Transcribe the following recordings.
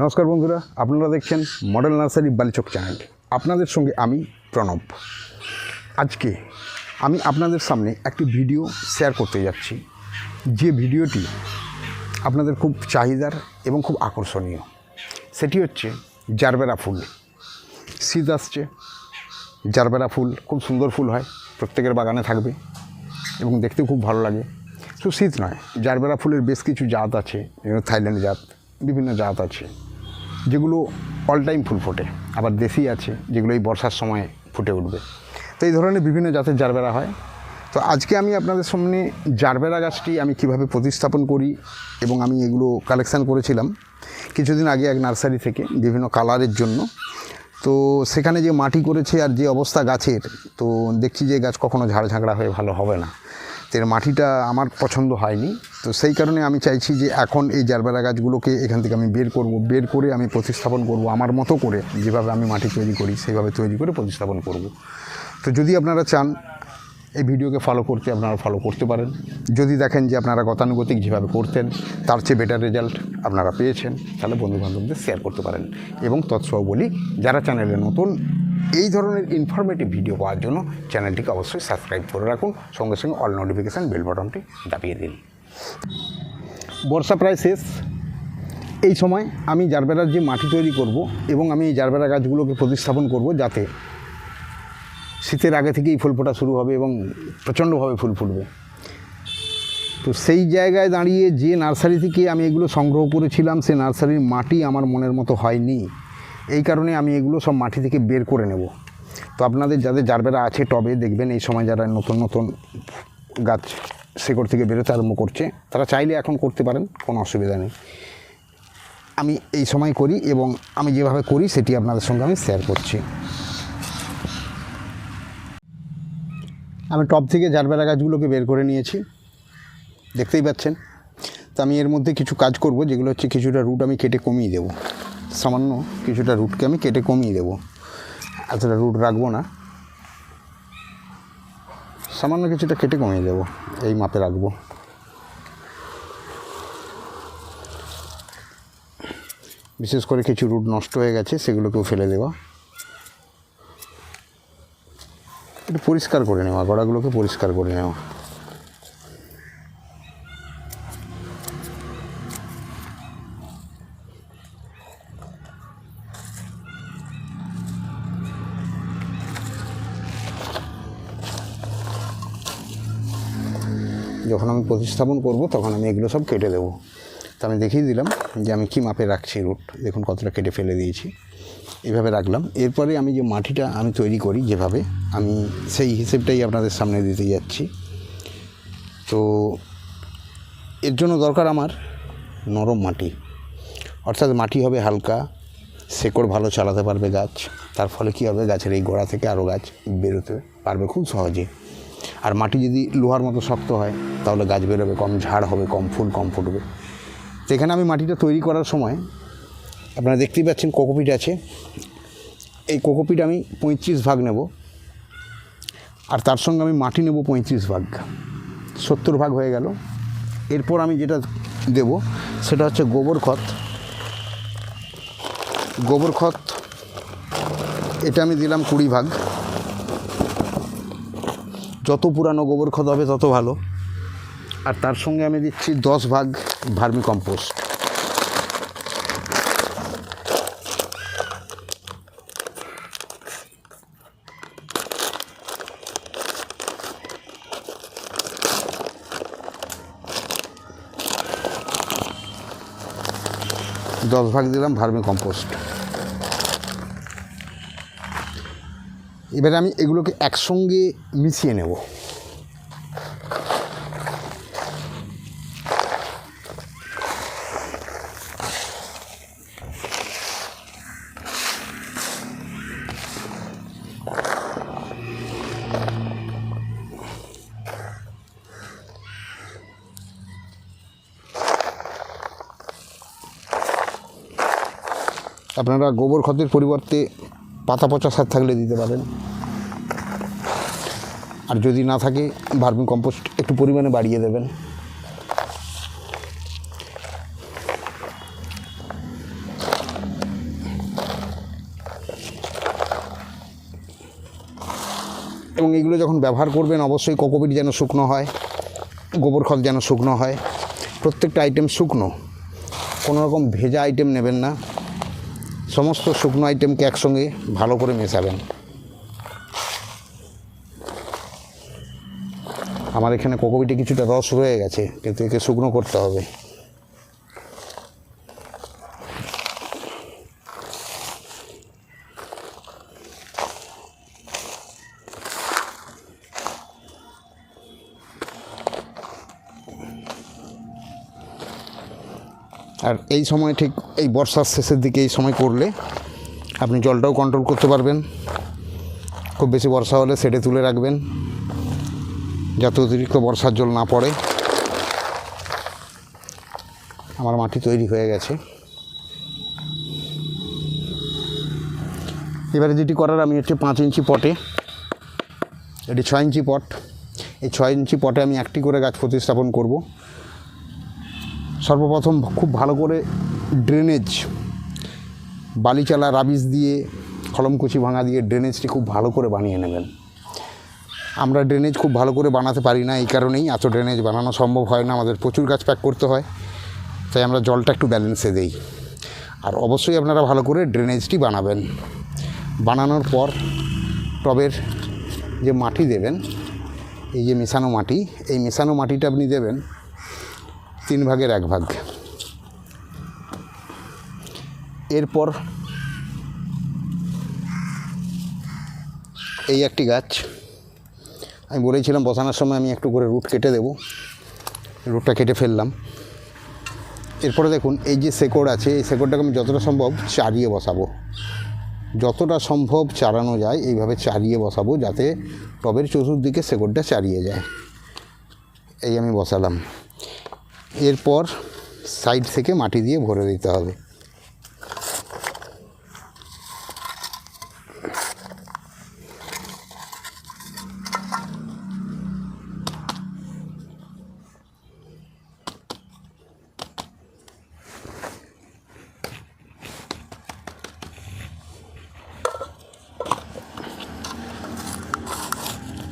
নমস্কার বন্ধুরা, আপনারা দেখছেন মডেল নার্সারি বালিচক চ্যানেল। আপনাদের সঙ্গে আমি প্রণব। আজকে আমি আপনাদের সামনে একটি ভিডিও শেয়ার করতে যাচ্ছি। যে ভিডিওটি আপনাদের খুব চাহিদার এবং খুব আকর্ষণীয়, সেটি হচ্ছে জারবেরা ফুল। শীত আসছে, জারবেরা ফুল, খুব সুন্দর ফুল হয়, প্রত্যেকের বাগানে থাকবে এবং দেখতে খুব ভালো লাগে। শুধু শীত নয়, জারবেরা ফুলের বেশ কিছু জাত আছে থাইল্যান্ড জাত, বিভিন্ন জাত আছে। যেগুলো অল টাইম ফুল ফোটে। আবার দেশি আছে, যেগুলো এই বর্ষার সময় ফুটে উঠবে। তো এই ধরনের বিভিন্ন জাতের জারবেরা হয়। তো আজকে আমি আপনাদের সামনে জারবেরা গাছটি আমি কীভাবে প্রতিস্থাপন করি এবং আমি এগুলো কালেকশান করেছিলাম কিছুদিন আগে এক নার্সারি থেকে বিভিন্ন কালারের জন্য। তো সেখানে যে মাটি করেছে আর যে অবস্থা গাছের, তো দেখছি যে গাছ কখনো ঝাড় ঝাঁকড়া হয়ে ভালো হবে না। এর মাটিটা আমার পছন্দ হয়নি। তো সেই কারণে আমি চাইছি যে এখন এই জারবেরা গাছগুলোকে এখান থেকে আমি বের করব, বের করে আমি প্রতিস্থাপন করব, আমার মতো করে যেভাবে আমি মাটি তৈরি করি, সেইভাবে তৈরি করে প্রতিস্থাপন করব। তো যদি আপনারা চান, এই ভিডিওকে ফলো করতে আপনারা ফলো করতে পারেন। যদি দেখেন যে আপনারা গতানুগতিক যেভাবে করতেন, তার চেয়ে বেটার রেজাল্ট আপনারা পেয়েছেন, তাহলে বন্ধুবান্ধবদের শেয়ার করতে পারেন। এবং তৎসহ বলি, যারা চ্যানেলে নতুন এই ধরনের ইনফরমেটিভ ভিডিও পাওয়ার জন্য চ্যানেলটিকে অবশ্যই সাবস্ক্রাইব করে রাখুন। সঙ্গে সঙ্গে অল নোটিফিকেশান বেল বাটনটি দাবিয়ে দিন। বর্ষা প্রায় শেষ। এই সময় আমি জারবেরার যে মাটি তৈরি করব এবং আমি এই জারবেরা গাছগুলোকে প্রতিস্থাপন করব যাতে শীতের আগে থেকেই ফুল ফোটা শুরু হবে এবং প্রচণ্ডভাবে ফুল ফুটবে। তো সেই জায়গায় দাঁড়িয়ে যে নার্সারি থেকে আমি এগুলো সংগ্রহ করেছিলাম, সে নার্সারির মাটি আমার মনের মতো হয়নি। এই কারণে আমি এগুলো সব মাটি থেকে বের করে নেব। তো আপনাদের যাদের জারবেরা আছে টবে দেখবেন এই সময় যারা নতুন নতুন গাছ শেকড় থেকে বেরোতে আরম্ভ করছে, তারা চাইলে এখন করতে পারেন, কোনো অসুবিধা নেই। আমি এই সময় করি এবং আমি যেভাবে করি সেটি আপনাদের সঙ্গে আমি শেয়ার করছি। আমি টপ থেকে জারবেরা গাছগুলোকে বের করে নিয়েছি, দেখতেই পাচ্ছেন। তো আমি এর মধ্যে কিছু কাজ করব, যেগুলো হচ্ছে কিছুটা রুট আমি কেটে কমিয়ে দেবো। সামান্য কিছুটা রুটকে আমি কেটে কমিয়ে দেবো। এতটা রুট রাখব না। সামান্য কিছুটা কেটে কমিয়ে দেবো। এই মাপে রাখব। বিশেষ করে কিছু রুট নষ্ট হয়ে গেছে, সেগুলোকেও ফেলে দেওয়া একটু পরিষ্কার করে নেওয়া, গড়াগুলোকে পরিষ্কার করে নেওয়া। যখন আমি প্রতিস্থাপন করব, তখন আমি এগুলো সব কেটে দেবো। তো আমি দেখিয়ে দিলাম যে আমি কী মাপে রাখছি রুট দেখুন কতটা কেটে ফেলে দিয়েছি। এভাবে রাখলাম। এরপরে আমি যে মাটিটা আমি তৈরি করি যেভাবে, আমি সেই হিসেবটাই আপনাদের সামনে দিতে যাচ্ছি। তো এর জন্য দরকার আমার নরম মাটি। অর্থাৎ মাটি হবে হালকা, শেকড় ভালো চালাতে পারবে গাছ। তার ফলে কী হবে, গাছের এই গোড়া থেকে আরও গাছ বেরোতে পারবে খুব সহজে। আর মাটি যদি লোহার মতো শক্ত হয়, তাহলে গাছ বেরোবে, কম ঝাড় হবে, কম ফুল, কম ফুটবে। তো এখানে আমি মাটিটা তৈরি করার সময় আপনারা দেখতেই পাচ্ছেন কোকোপিট আছে। এই কোকোপিট আমি পঁয়ত্রিশ ভাগ নেব। আর তার সঙ্গে আমি মাটি নেব পঁয়ত্রিশ ভাগ। সত্তর ভাগ হয়ে গেল। এরপর আমি যেটা দেব, সেটা হচ্ছে গোবর খত। গোবর খত, এটা আমি দিলাম কুড়ি ভাগ। যত পুরানো গোবর খত হবে তত ভালো। আর তার সঙ্গে আমি দিচ্ছি দশ ভাগ ভার্মি কম্পোস্ট। দশ ভাগ দিলাম ভার্মি কম্পোস্ট। এবারে আমি এগুলোকে একসঙ্গে মিশিয়ে নেব। আপনারা গোবর খতের পরিবর্তে পাতা পচা সার থাকলে দিতে পারেন। আর যদি না থাকে, ভার্মি কম্পোস্ট একটু পরিমাণে বাড়িয়ে দেবেন। এবং এগুলো যখন ব্যবহার করবেন, অবশ্যই কোকোপিট যেন শুকনো হয়, গোবর খল যেন শুকনো হয়। প্রত্যেকটা আইটেম শুকনো। কোনো রকম ভেজা আইটেম নেবেন না। সমস্ত শুকনো আইটেমকে একসঙ্গে ভালো করে মেশাবেন। আমার এখানে কোকোপিটে কিছুটা রস রয়ে গেছে, কিন্তু একে শুকনো করতে হবে। আর এই সময় ঠিক এই বর্ষার শেষের দিকে এই সময় করলে আপনি জলটাও কন্ট্রোল করতে পারবেন। খুব বেশি বর্ষা হলে সেটে তুলে রাখবেন, যাতে অতিরিক্ত বর্ষার জল না পড়ে। আমার মাটি তৈরি হয়ে গেছে। এবারে যেটি করার, আমি হচ্ছে পাঁচ ইঞ্চি পটে, এটি ছয় ইঞ্চি পট। এই ছয় ইঞ্চি পটে আমি একটি করে গাছ প্রতিস্থাপন করব। সর্বপ্রথম খুব ভালো করে ড্রেনেজ বালিচালা রাবিশ দিয়ে, কলমকুচি ভাঙা দিয়ে ড্রেনেজটি খুব ভালো করে বানিয়ে নেবেন। আমরা ড্রেনেজ খুব ভালো করে বানাতে পারি না, এই কারণেই এত ড্রেনেজ বানানো সম্ভব হয় না, আমাদের প্রচুর গাছ প্যাক করতে হয়, তাই আমরা জলটা একটু ব্যালেন্সে দেই। আর অবশ্যই আপনারা ভালো করে ড্রেনেজটি বানাবেন। বানানোর পর টবের যে মাটি দেবেন, এই যে মেশানো মাটি, এই মেশানো মাটিটা আপনি দেবেন তিন ভাগের এক ভাগ। এরপর এই একটি গাছ। আমি বলেছিলাম বসানোর সময় আমি একটু করে রুট কেটে দেব। রুটটা কেটে ফেললাম। এরপরে দেখুন, এই যে শেকড় আছে, এই শেকড়টাকে আমি যতটা সম্ভব চারিয়ে বসাবো। যতটা সম্ভব চারানো যায়, এইভাবে চারিয়ে বসাবো যাতে টবের চতুর্দিকে শেকড়টা চারিয়ে যায়। এই আমি বসালাম। এরপর সাইড থেকে মাটি দিয়ে ভরে দিতে হবে।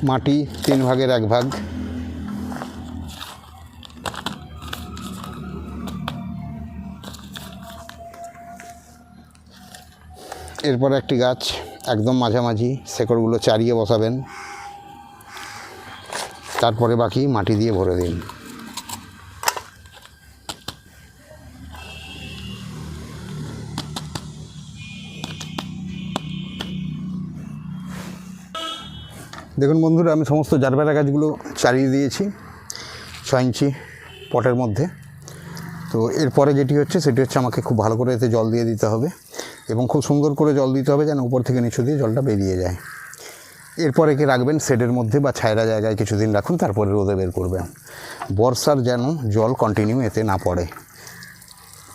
মাটি তিন ভাগের এক ভাগ। এরপর একটি গাছ, একদম মাঝামাঝি, শেকড়গুলো চারিয়ে বসাবেন। তারপরে বাকি মাটি দিয়ে ভরে দিন। দেখুন বন্ধুরা, আমি সমস্ত জারবেরা গাছগুলো চারিয়ে দিয়েছি ছ ইঞ্চি পটের মধ্যে। তো এরপরে যেটি হচ্ছে, সেটি হচ্ছে আমাকে খুব ভালো করে এতে জল দিয়ে দিতে হবে। এবং খুব সুন্দর করে জল দিতে হবে যেন উপর থেকে নিচু দিয়ে জলটা বেরিয়ে যায়। এরপর একে রাখবেন? শেডের মধ্যে বা ছায়রা জায়গায় কিছুদিন রাখুন, তারপরে রোদে বের করবেন। বর্ষার যেন জল কন্টিনিউ এতে না পড়ে।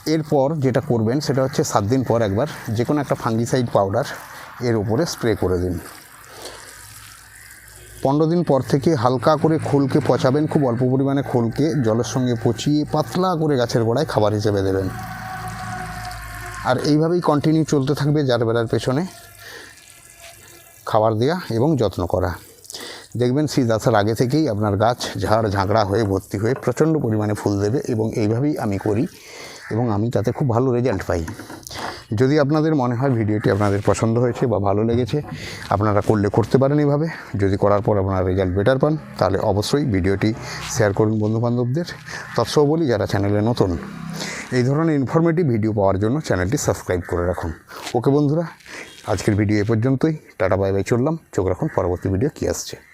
এরপর যেটা করবেন, সেটা হচ্ছে সাত দিন পর একবার যে কোনো একটা ফাঙ্গিসাইড পাউডার এর উপরে স্প্রে করে দিন। পনেরো দিন পর থেকে হালকা করে খোলকে পচাবেন, খুব অল্প পরিমাণে খোলকে জলের সঙ্গে পচিয়ে পাতলা করে গাছের গোড়ায় খাবার হিসেবে দেবেন। আর এইভাবেই কন্টিনিউ চলতে থাকবে যার বেড়ার পেছনে খাবার দেওয়া এবং যত্ন করা। দেখবেন শীত আসার আগে থেকেই আপনার গাছ ঝাড় ঝাঁকড়া হয়ে ভর্তি হয়ে প্রচণ্ড পরিমাণে ফুল দেবে এবং এইভাবেই আমি করি এবং আমি তাতে খুব ভালো রেজাল্ট পাই। যদি আপনাদের মনে হয় ভিডিওটি আপনাদের পছন্দ হয়েছে বা ভালো লেগেছে, আপনারা করলে করতে পারেন এভাবে যদি করার পর আপনারা রেজাল্ট বেটার পান, তাহলে অবশ্যই ভিডিওটি শেয়ার করুন বন্ধুবান্ধবদের। তৎসব বলি, যারা চ্যানেলে নতুন, এই ধরনের ইনফরমেটিভ ভিডিও পাওয়ার জন্য চ্যানেলটি সাবস্ক্রাইব করে রাখুন। ওকে বন্ধুরা, আজকের ভিডিও এ পর্যন্তই। টাটা বাই বাই চললাম। চোখ রাখুন, পরবর্তী ভিডিও কী আসছে?